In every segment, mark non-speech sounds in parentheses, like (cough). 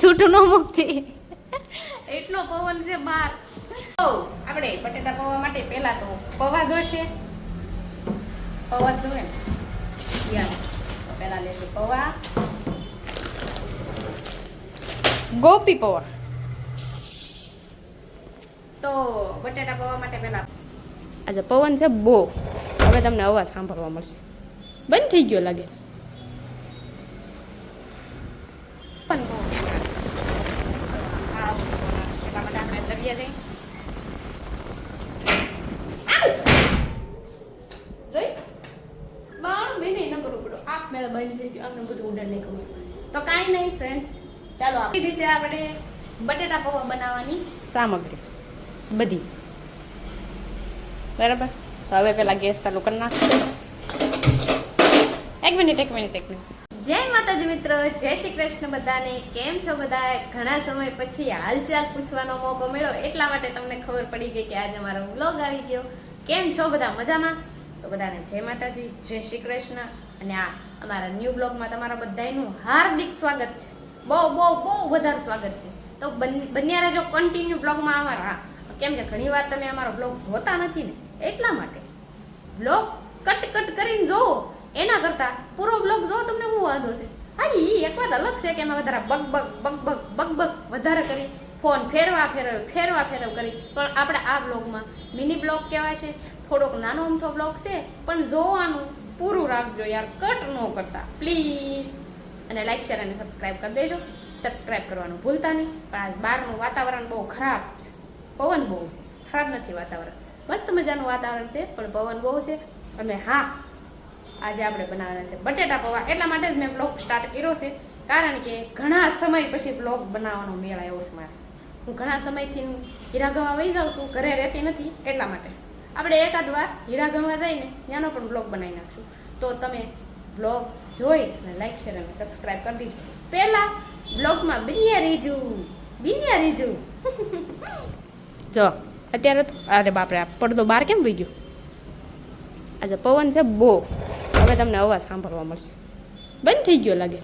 છૂટું ન મૂકતી. એટલો પવન છે બહાર આપણે બટેટા પૌવા માટે પહેલા તો પૌવા જોશે. પૌવા જોવે ને. તો પહેલા લેશું પૌવા. ગોપી પૌવા. તો બટેટા પૌવા માટે પહેલા આજે પવન છે બહુ હવે તમને અવાજ સાંભળવા મળશે. બંધ થઈ ગયો લાગે છે પણ બહુ હા, એટલા પડે આપ મેળે બંધ થઈ ગયું અમને બધું ઉડર નહીં ગમે તો કાંઈ નહીં ફ્રેન્ડ્સ ચાલો આપણી દિવસે આપણે બટેટા પૌવા બનાવવાની સામગ્રી બધી બરાબર તો હવે પેલા ગેસ ચાલુ કરી નાખશું એક મિનિટ એક મિનિટ એક મિનિટ જય માતાજી મિત્ર, જય શ્રી કૃષ્ણ બધાને. કેમ છો બધા? ઘણા સમય પછી હાલચાલ પૂછવાનો મોકો મળ્યો. એટલા માટે તમને ખબર પડી ગઈ કે આજે મારો વ્લોગ આવી ગયો. કેમ છો બધા? મજામાં? તો બધાને જય માતાજી, જય શ્રી કૃષ્ણ. અને આ અમારા ન્યૂ બ્લોગમાં તમારા બધાનું હાર્દિક સ્વાગત છે. બહુ બહુ બહુ વધારે સ્વાગત છે. તો બન- બન્યા રહેજો કન્ટિન્યુ બ્લોગમાં અમારા કેમ કે ઘણીવાર તમે અમારો બ્લોગ જોતા નથી ને? એટલા માટે. બ્લોગ કટ કટ કરીને જોવો એના કરતા પૂરો બ્લોગ જો તમને હું વાંધો છે હા એ એક વાત અલગ છે કે એમાં વધારે bug bug bug bug bug bug વધારે કરી, ફોન ફેરવા ફેરવ ફેરવા ફેરવ કરી. પણ આપણે આ બ્લોગમાં મિની બ્લોગ કહેવાય છે, થોડોક નાનો અમથો બ્લોગ છે, પણ જોવાનું પૂરું રાખજો યાર કટ ન કરતા. પ્લીઝ અને લાઈક શેર અને સબસ્ક્રાઈબ કરી દેજો. સબસ્ક્રાઈબ કરવાનું ભૂલતા નહીં. પણ આજ બહારનું વાતાવરણ બહુ ખરાબ છે. પવન બહુ છે. ખરાબ નથી વાતાવરણ. મસ્ત મજાનું વાતાવરણ છે, પણ પવન બહુ છે. અને હા આજે આપણે બનાવવાના છે બટેટા પૌવા. એટલા માટે જ મેં બ્લોગ સ્ટાર્ટ કર્યો છે. કારણ કે ઘણા સમય પછી બ્લોગ બનાવવાનો મેળ આવ્યો છે મારે. હું ઘણા સમયથી હીરાગવા વહી જાઉં છું, ઘરે રહેતી નથી, એટલા માટે. આપણે એકાદ વાર હીરાગવા જઈને ત્યાંનો પણ બ્લોગ બનાવી નાખશું. તો તમે બ્લોગ જોઈ અને લાઈક શેર અને સબસ્ક્રાઈબ કરી દીજો. પહેલા બ્લોગમાં બિન્યા રીજુ બિન્યા રીજુ (laughs) જો, અત્યારે અરે બાપરે પડદો બહાર કેમ વહી ગયો? આજે પવન છે બહુ. હવે તમને અવાજ સાંભળવા મળશે. બંધ થઈ ગયો લાગે.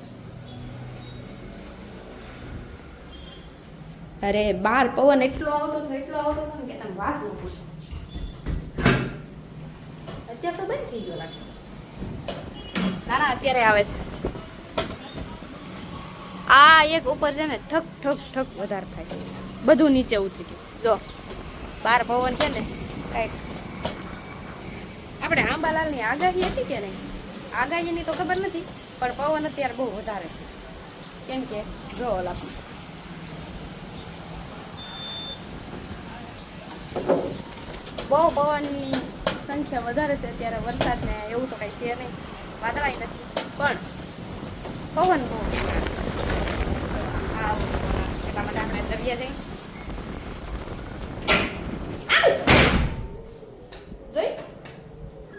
અરે, બાર પવન એટલો આવતો હતો, એટલો આવતો હતો કે તમે વાત ન પૂછો. અત્યારે તો બંધ થઈ ગયો લાગે. ના ના, અત્યારે આવે છે. આ એક ઉપર છે ને ઠક ઠક ઠક વધારે થાય. બધું નીચે ઉતરી ગયું. જો, બાર પવન છે ને, કાંઈક. આપણે આંબાલાલની આગાહી હતી કે નહીં? આગાહીની તો ખબર નથી, પણ પવન અત્યારે બહુ વધારે છે. કેમ કે, જો ઓલા બહુ પવનની સંખ્યા વધારે છે અત્યારે, વરસાદને એવું તો કઈ છે નહીં. વાદળાય નથી, પણ પવન બહુ એટલા માટે આપણે દરિયા જઈ જોઈ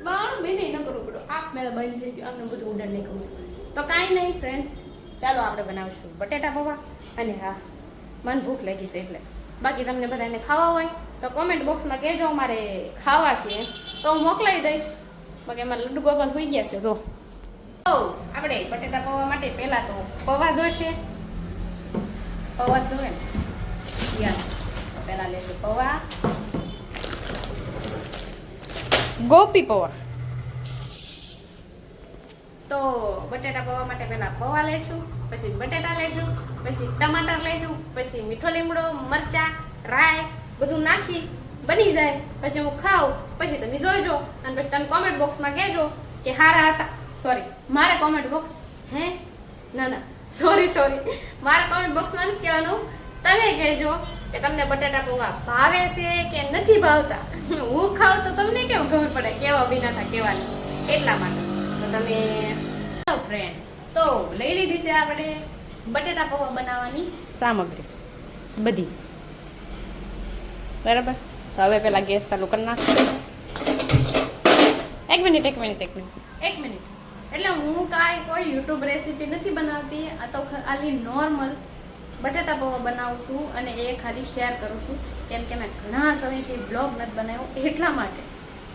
બાણું બેને ન કરવું પડે આપ મેળે બંધ થઈ ગયું, અમને બધું ઉડર નહીં ગમે તો કાંઈ નહીં ફ્રેન્ડ્સ ચાલો આપણે બનાવશું બટેટા પૌવા અને હા, મને ભૂખ લાગી છે એટલે. બાકી તમને બધાને ખાવા હોય તો કોમેન્ટ બોક્સમાં કહેજો મારે ખાવા છે. તો હું મોકલાવી દઈશ. બાકી અમારે લડ્ડુ ગોપાલ હોઈ ગયા છે, જો. તો આપણે બટેટા પૌવા માટે પહેલાં તો પૌવા જોશે. પૌવા જ જોવે ને. યસ પહેલાં લેશું પૌવા. ગોપી પૌવા. તો બટેટા પૌવા માટે પહેલા પૌવા લેશું પછી બટેટા લેશું પછી ટમાટર લેશું પછી મીઠો લીમડો, મરચા રાય બધું નાખી, બની જાય. પછી હું ખાઉં, પછી તમે જોઈજો અને પછી તમે કોમેન્ટ બોક્સમાં કહેજો કે હારા હતા. સોરી મારે કોમેન્ટ બોક્સ હે? ના ના. સોરી સોરી મારે કોમેન્ટ બોક્સમાં નથી કહેવાનું. તમે કહેજો કે તમને બટાટા પૌવા ભાવે છે કે નથી ભાવતા. હું ખાઉં તો તમને કેવું ખબર પડે? કેવા વિના કેવા એટલા માટે. તમે ફ્રેન્ડ્સ તો લઈ લીધી છે આપણે બટેટા પૌવા બનાવવાની સામગ્રી. બધી. બરાબર? તો હવે પેલા ગેસ ચાલુ કરી નાખશું. એક મિનિટ એક મિનિટ એક મિનિટ. એક મિનિટ. એટલે હું કાંઈ કોઈ યુટ્યુબ રેસીપી નથી બનાવતી. આ તો ખાલી નોર્મલ બટાટા પૌવા બનાવું છું અને એ ખાલી શેર કરું છું. કેમ કે મેં ઘણા સમયથી બ્લોગ નથી બનાવ્યો એટલા માટે.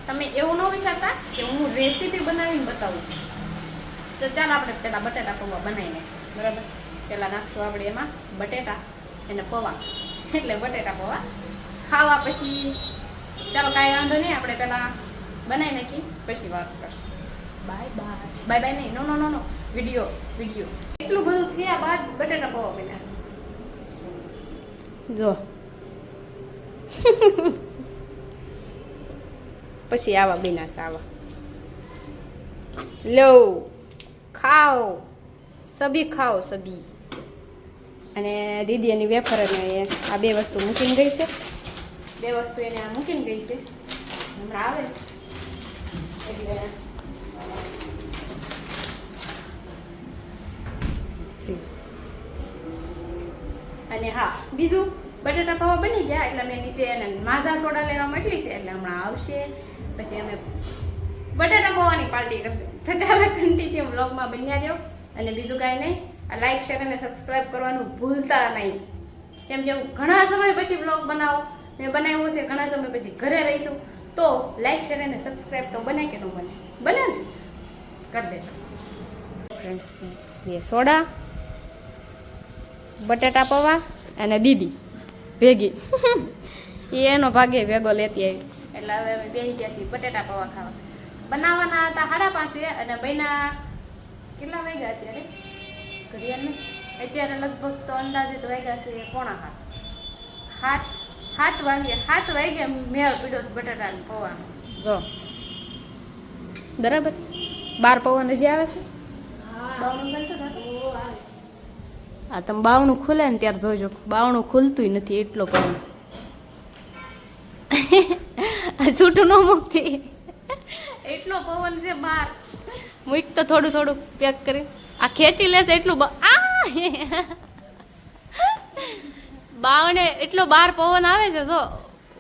તમે એવું ન વિચારતા કે હું રેસીપી બનાવીને બતાવું. તો ચાલો આપણે પહેલાં બટેટા પૌવા બનાવી નાખીએ. બરાબર? પહેલાં નાખશું આપણે એમાં બટેટા અને પૌવા. એટલે બટેટા પૌવા ખાવા પછી ચાલો કાંઈ વાંધો નહીં આપણે પહેલાં બનાવી નાખી પછી વાત કરશું. Bye bye. બાય બાય નહીં નો નો નો નો. Video video. એટલું બધું થયા બાદ બટેટા પૌવા બન્યા જો. (laughs) પછી આવા બિનાસ આવા. લો ખાઓ સભી ખાઓ સભી. અને દીદી એની વેફર અને એ આ બે વસ્તુ મૂકીને ગઈ છે. બે વસ્તુ એને આ મૂકીને ગઈ છે. હમણાં આવે. એટલે અને હા, બીજું બટેટા પૌવા બની ગયા, એટલે મેં નીચે એને માઝા સોડા લેવા મોકલી છે, એટલે હમણાં આવશે. પછી અમે બટાટા પૌવાની પાર્ટી કરશું. તો ચાલો કન્ટિન્યુ બ્લોગમાં બન્યા જાઓ. અને બીજું કાંઈ નહીં. આ લાઇક શેર અને સબસ્ક્રાઈબ કરવાનું ભૂલતા નહીં. કેમ કે હું ઘણા સમય પછી બ્લોગ બનાવો, મેં બનાવ્યો છે ઘણા સમય પછી ઘરે રહીશું. તો લાઈક શેર અને સબસ્ક્રાઈબ તો બને કે ન બને? બને ને? કરી દેજો. ફ્રેન્ડ્સ એ સોડા, બટાટા પૌવા અને દીદી. ભેગી. (laughs) એનો ભાગે ભેગો લેતી આવી. એટલે હવે અમે બેસી ગયા છીએ બટેટા પૌવા ખાવા. બનાવવાના હતા સાડા પાસે અને બૈના કેટલા વાગ્યા અત્યારે? ઘડિયાળ ને અત્યારે લગભગ તો અંદાજિત વાગ્યા છે પોણા હાથ હાથ હાથ વાગ્યા હાથ વાગ્યા મેળ પીડ્યો છે બટાટા ને પૌવાનો. જો. બરાબર? બાર પૌવા નજી આવે છે? બાવણું હા તમે બાવણું ખુલે ને ત્યારે જોજો. બાવણું ખુલતું નથી એટલો પવન છૂટું ન મૂકતી એટલો પવન છે બહાર મૂક તો થોડું થોડું પેક કરી. આ ખેંચી લેશે એટલું આ! બાવણે એટલો બહાર પવન આવે છે જો.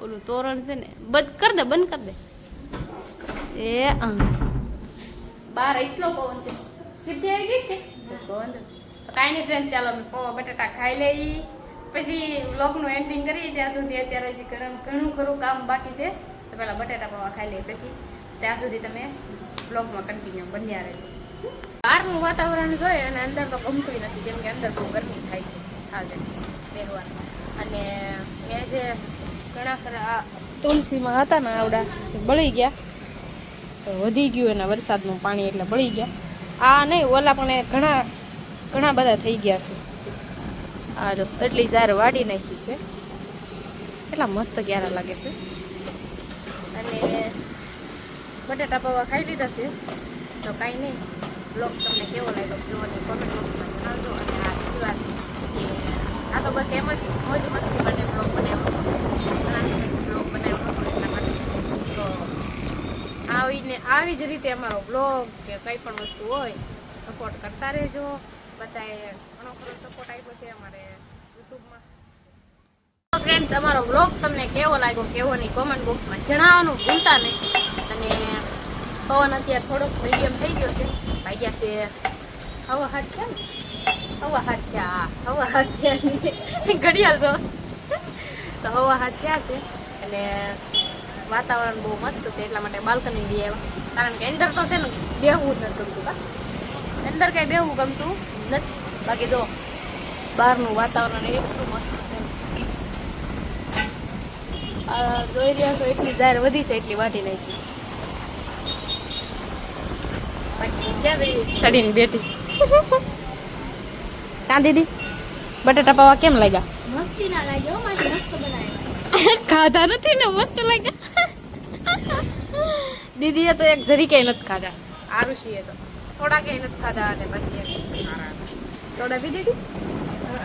ઓલું તોરણ છે ને. બંધ કર દે બંધ કર દે. એ. બહાર એટલો પવન છે. સીધી આવી ગઈ છે? કાંઈ નહીં ફ્રેન્ડ ચાલો અમે પૌવા બટાટા ખાઈ લઈ. પછી વ્લોગનું એન્ડિંગ કરીએ. ત્યાં સુધી અત્યારે હજી ઘણું ઘણું ખરું કામ બાકી છે. તો પહેલાં બટેટા પૌવા ખાઈ લઈએ પછી ત્યાં સુધી તમે બ્લોગમાં કન્ટિન્યુ બન્યા રહેજો. બહારનું વાતાવરણ જોઈએ અને અંદર તો ગમતું નથી, કેમ કે અંદર બહુ ગરમી થાય છે આજે પહેરવાનું. અને મેં જે ઘણા ખરા તુલસીમાં હતા ને આવડા બળી ગયા. તો વધી ગયું એના વરસાદનું પાણી એટલે બળી ગયા. આ નહીં, ઓલા પણ ઘણા ઘણા બધા થઈ ગયા છે. આ એટલી ઝાર વાડી નાખી છે. એટલા મસ્ત ક્યારા લાગે છે. અને બટાટા પૌવા ખાઈ લીધા છે. તો કાંઈ નહીં. બ્લોગ તમને કેવો લાગ્યો જોવાની કોમેન્ટ બોક્સમાં જણાવજો. અને આ બીજી વાત કે આ તો બસ એમ જ, મોજ મસ્તી માટે બ્લોગ બનાવ્યો ઘણા સમયથી બ્લોગ બનાવ્યો હતો એટલા માટે. તો આવીને, આવી જ રીતે અમારો બ્લોગ કે કંઈ પણ વસ્તુ હોય સપોર્ટ કરતા રહેજો. બધાએ ઘણો ખરો સપોર્ટ આપ્યો છે અમારે યુટ્યુબમાં ફ્રેન્ડ્સ અમારો બ્લોગ તમને કેવો લાગ્યો, કેવો નહીં કોમેન્ટ બોક્સમાં જણાવવાનું ભૂલતા નહીં. અને પવન અત્યારે થોડોક મીડિયમ થઈ ગયો છે. ભાગ્યા છે હવા હાથ ને? હવા હાથ થયા હવા હાથ થયા ઘડિયાળ જો. તો હવા હાથ થયા છે? અને વાતાવરણ બહુ મસ્ત છે, એટલા માટે બાલ્કની બી આવ્યા. કારણ કે અંદર તો છે ને બેહવું જ નથી ગમતું અંદર કાંઈ બેહવું ગમતું નથી. બાકી જો, બહારનું વાતાવરણ એટલું મસ્ત છે જોઈ રહ્યા છો એટલી ઝાર વધી છે એટલી વાટી નાખી ચડીને બેઠી. કાં દીદી? બટાટા પાવા કેમ લાગ્યા? મસ્તી ના લાગ્યો મારી મસ્ત બનાવ્યા ખાધા નથી ને, મસ્ત લાગ્યા. દીદીએ તો એક જરી કઈ નથી ખાધા. આરુષીએ તો. થોડા કઈ નથી ખાધા અને પછી. સોડા પી દીધી?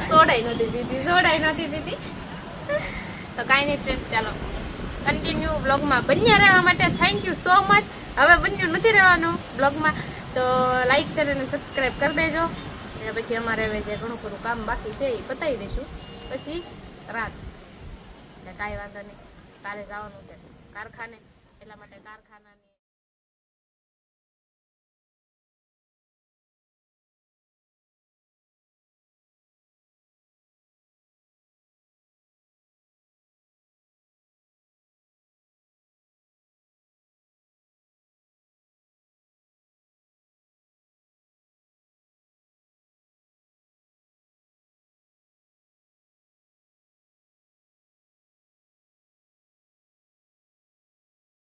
સોડાઈ નથી દીધી સોડાઈ નથી દીધી. તો કાંઈ નહીં ફ્રેન્ડ ચાલો. કન્ટિન્યુ બ્લોગમાં બન્યા રહેવા માટે. થેન્ક યુ સો મચ હવે બન્યું નથી રહેવાનું બ્લોગમાં તો લાઈક શેર અને સબસ્ક્રાઈબ કરી દેજો. અને પછી અમારે હવે જે ઘણું ઘણું કામ બાકી છે એ પતાવી દઈશું. પછી રાત. એટલે કાંઈ વાંધો નહીં. કાલે જવાનું છે. કારખાને. એટલા માટે કારખાના